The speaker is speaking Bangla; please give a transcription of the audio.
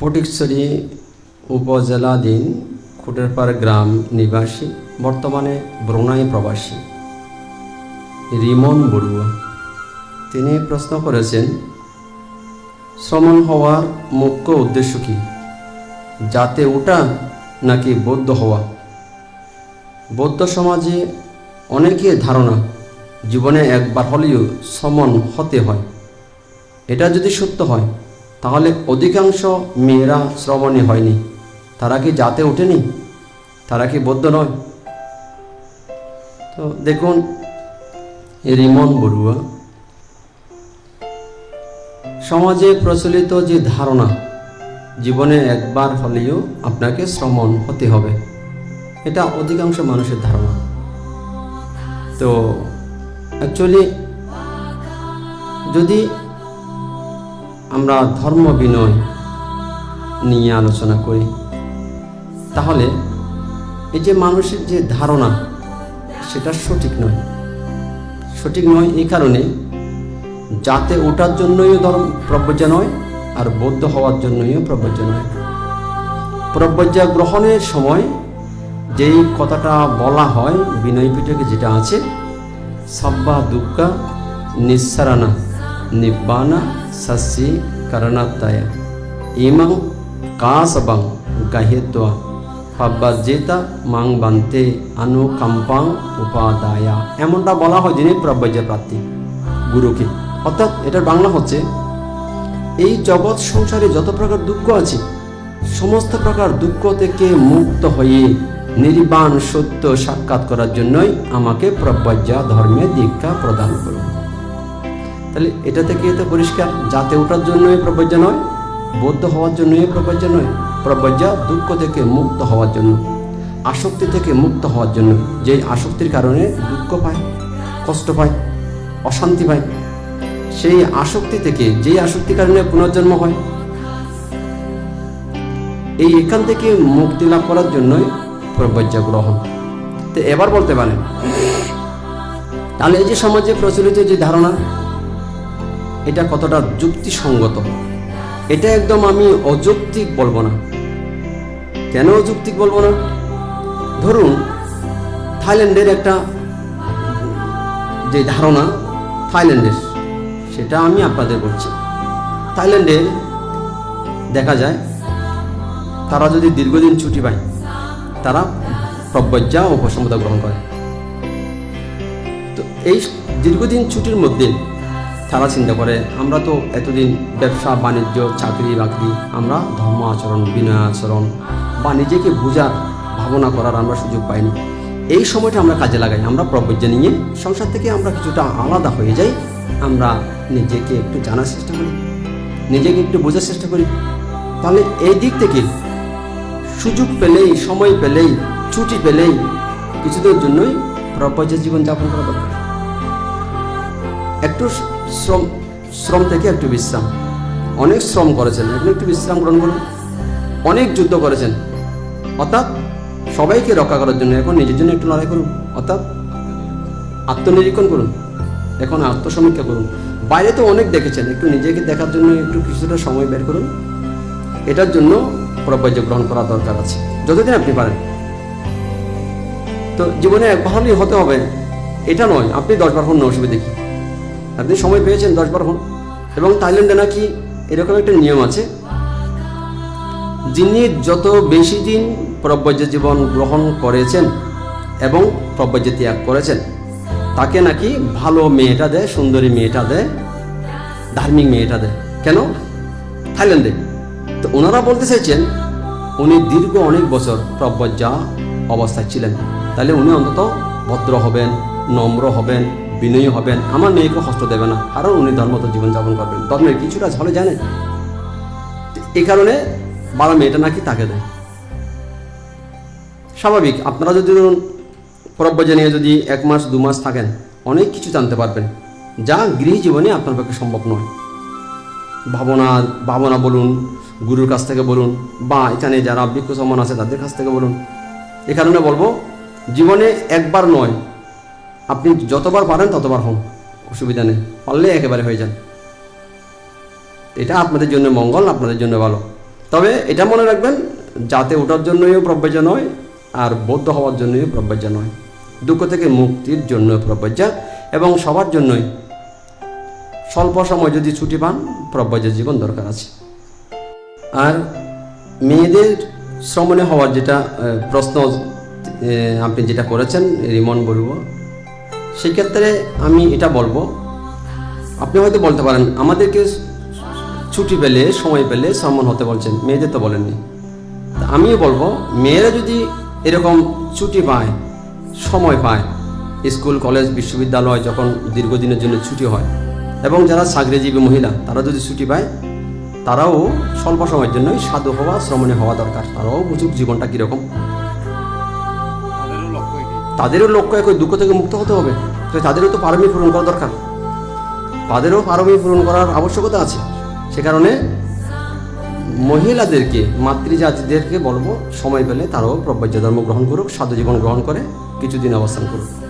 ফটিকছড়ি উপজেলাধীন খুটেরপাড় গ্রাম নিবাসী, বর্তমানে ব্রুনাই প্রবাসী। রিমন বড়ুয়া, তিনি প্রশ্ন করেছেন, শ্রমণ হওয়ার মুখ্য উদ্দেশ্য কি? যাতে ওঠা নাকি বৌদ্ধ হওয়া? বৌদ্ধ সমাজে অনেকের ধারণা, জীবনে একবার হলেও সমন হতে হয়। এটা যদি সত্য হয় তাহলে অধিকাংশ মেয়েরা শ্রমণী হয়নি। তারা কি জাতে ওঠেনি? তারা কি বৌদ্ধ নয়? তো দেখুন রিমন বড়ুয়া, সমাজে প্রচলিত যে ধারণা, জীবনে একবার হলেও আপনাকে শ্রমণ হতে হবে। এটা অধিকাংশ মানুষের ধারণা। তো অ্যাকচুয়ালি যদি আমরা ধর্ম বিনয় নিয়ে আলোচনা করি। তাহলে এই যে মানুষের যে ধারণা, সেটা সঠিক নয়। সঠিক নয় এই কারণে যাতে ওঠার জন্যই ধর্ম প্রব্রজ্য নয় আর বৌদ্ধ হওয়ার জন্যই প্রব্রজ্য নয়। প্রব্রজ্যা গ্রহণের সময় যেই কথাটা বলা হয়, বিনয় পিঠকে যেটা আছে, সাব্বা দুঃখা নিঃসারানা নিব্বানা সস্যি করণাত্তায়া ইমাং কাসবাং গাহেত্বা পাব্বাজেতা মাং বান্তে অনুকম্পাং উপাদায়া এমনটা বলা হয় যিনি প্রব্রজ্য প্রাপ্তি গুরুকে অর্থাৎ এটার বাংলা হচ্ছে এই জগৎ সংসারে যত প্রকার দুঃখ আছে, সমস্ত প্রকার দুঃখ থেকে মুক্ত হয়ে নির্বাণ সত্য সাক্ষাৎ করার জন্যই আমাকে প্রব্রজ্যা ধর্মে দীক্ষা প্রদান করুন। তাহলে এটা থেকে তো পরিষ্কার? যাতে ওঠার জন্যই প্রব্রজ্য নয়, বৌদ্ধ হওয়ার জন্যই প্রব্রজ্য নয় প্রব্রজ্যা দুঃখ থেকে মুক্ত হওয়ার জন্য, আসক্তি থেকে মুক্ত হওয়ার জন্য। যেই আসক্তির কারণে দুঃখ পায়, কষ্ট পায়, অশান্তি পায়, সেই আসক্তি থেকে, যেই আসক্তির কারণে পুনর্জন্ম হয়, এই এখান থেকে মুক্তি লাভ করার জন্যই প্রব্রজ্যা গ্রহণ। তো এবার বলতে পারেন, তাহলে এই যে সমাজে প্রচলিত যে ধারণা এটা কতটা যুক্তিসঙ্গত? এটা একদম আমি অযৌক্তিক বলব না। কেন অযৌক্তিক বলব না? ধরুন, থাইল্যান্ডের একটা যে ধারণা, থাইল্যান্ডের, সেটা আমি আপনাদের বলছি। থাইল্যান্ডে দেখা যায়, তারা যদি দীর্ঘদিন ছুটি পায়, তারা প্রব্রজ্যা ও উপসম্পদা গ্রহণ করে। তো এই দীর্ঘদিন ছুটির মধ্যে তারা চিন্তা করে, আমরা তো এতদিন ব্যবসা, বাণিজ্য, চাকরি, বাকরি, আমরা ধর্ম আচরণ, বিনয় আচরণ, বা নিজেকে বোঝার ভাবনা করার আমরা সুযোগ পাইনি। এই সময়টা আমরা কাজে লাগাই। আমরা প্রবজ্য নিয়ে সংসার থেকে আমরা কিছুটা আলাদা হয়ে যাই। আমরা নিজেকে একটু জানার চেষ্টা করি, নিজেকে একটু বোঝার চেষ্টা করি। তাহলে এই দিক থেকে সুযোগ পেলেই, সময় পেলেই, ছুটি পেলেই কিছুদিনের জন্যই প্রপজ্য জীবন যাপন করা দরকার। একটু শ্রম শ্রম থেকে একটু বিশ্রাম। অনেক শ্রম করেছেন এখন একটু বিশ্রাম গ্রহণ করুন। অনেক যুদ্ধ করেছেন। অর্থাৎ সবাইকে রক্ষা করার জন্য, এখন নিজের জন্য একটু লড়াই করুন। অর্থাৎ আত্মনিরীক্ষণ করুন। এখন আত্মসমীক্ষা করুন। বাইরে তো অনেক দেখেছেন, একটু নিজেকে দেখার জন্য একটু কিছুটা সময় বের করুন। এটার জন্য প্রবজ্য গ্রহণ করা দরকার আছে। যতদিন আপনি পারেন। তো জীবনে একবার হলেই হতে হবে। এটা নয়, আপনি দশবার হন না, অসুবিধে কি? আপনি সময় পেয়েছেন দশবার হন এবং থাইল্যান্ডে নাকি এরকম একটা নিয়ম আছে, যিনি যত বেশি দিন প্রব্রজ্য জীবন গ্রহণ করেছেন এবং প্রব্রজ্য ত্যাগ করেছেন, তাকে নাকি ভালো মেয়েটা দেয়, সুন্দরী মেয়েটা দেয়, ধার্মিক মেয়েটা দেয়। কেন? থাইল্যান্ডে। তো ওনারা বলতে চাইছেন, উনি দীর্ঘ অনেক বছর প্রব্রজ্যা অবস্থায় ছিলেন। তাহলে উনি অন্তত ভদ্র হবেন, নম্র হবেন বিনয়ী হবেন। আমার মেয়েকে কষ্ট দেবে না। কারণ উনি ধর্মত জীবনযাপন করবেন। ধর্মের কিছুটা ঝলে জানে। এই কারণে বাবা মেয়েটা নাকি তাকে দেয়। স্বাভাবিক, আপনারা যদি ধরুন প্রব্রজা নিয়ে যদি এক মাস, দু মাস থাকেন, অনেক কিছু জানতে পারবেন। যা গৃহ জীবনে আপনার পক্ষে সম্ভব নয়। ভাবনা ভাবনা বলুন, গুরুর কাছ থেকে বলুন, বা এখানে যারা বিজ্ঞ সম্মান আছে তাদের কাছ থেকে বলুন। এ কারণে বলব, জীবনে একবার নয় আপনি যতবার পারেন ততবার হন। অসুবিধা নেই। পারলে একেবারে হয়ে যান। এটা আপনাদের জন্য মঙ্গল, আপনাদের জন্য ভালো। তবে এটা মনে রাখবেন, যাতে ওঠার জন্যই প্রব্যজ্য নয় আর বৌদ্ধ হওয়ার জন্যই প্রব্যজ্য নয়। দুঃখ থেকে মুক্তির জন্য প্রব্যজ্য এবং সবার জন্যই। স্বল্প সময় যদি ছুটি পান প্রব্যজ্য জীবন দরকার আছে। আর মেয়েদের শ্রমণে হওয়ার যেটা প্রশ্ন আপনি যেটা করেছেন, রিমন বলব সেক্ষেত্রে আমি এটা বলব। আপনি হয়তো বলতে পারেন, আমাদেরকে ছুটি পেলে, সময় পেলে সম্মান হতে বলছেন, মেয়েদের তো বলেননি। আমিও বলব, মেয়েরা যদি এরকম ছুটি পায়, সময় পায়, স্কুল, কলেজ, বিশ্ববিদ্যালয় যখন দীর্ঘদিনের জন্য ছুটি হয়, এবং যারা চাকরিজীবী মহিলা, তারা যদি ছুটি পায়, তারাও স্বল্প সময়ের জন্যই সাধু হওয়া শ্রমণে হওয়া দরকার, তারাও বুঝুক জীবনটা কীরকম। তাদেরও লক্ষ্য একই দুঃখ থেকে মুক্ত হতে হবে। তো তাদেরও তো পারমি পূরণ করা দরকার। তাদেরও পারমি পূরণ করার আবশ্যকতা আছে। সে কারণে মহিলাদেরকে, মাতৃজাতিদেরকে বলব, সময় পেলে তারাও প্রব্যাজ্য ধর্ম গ্রহণ করুক, সাধু জীবন গ্রহণ করে, কিছুদিন অবস্থান করুক।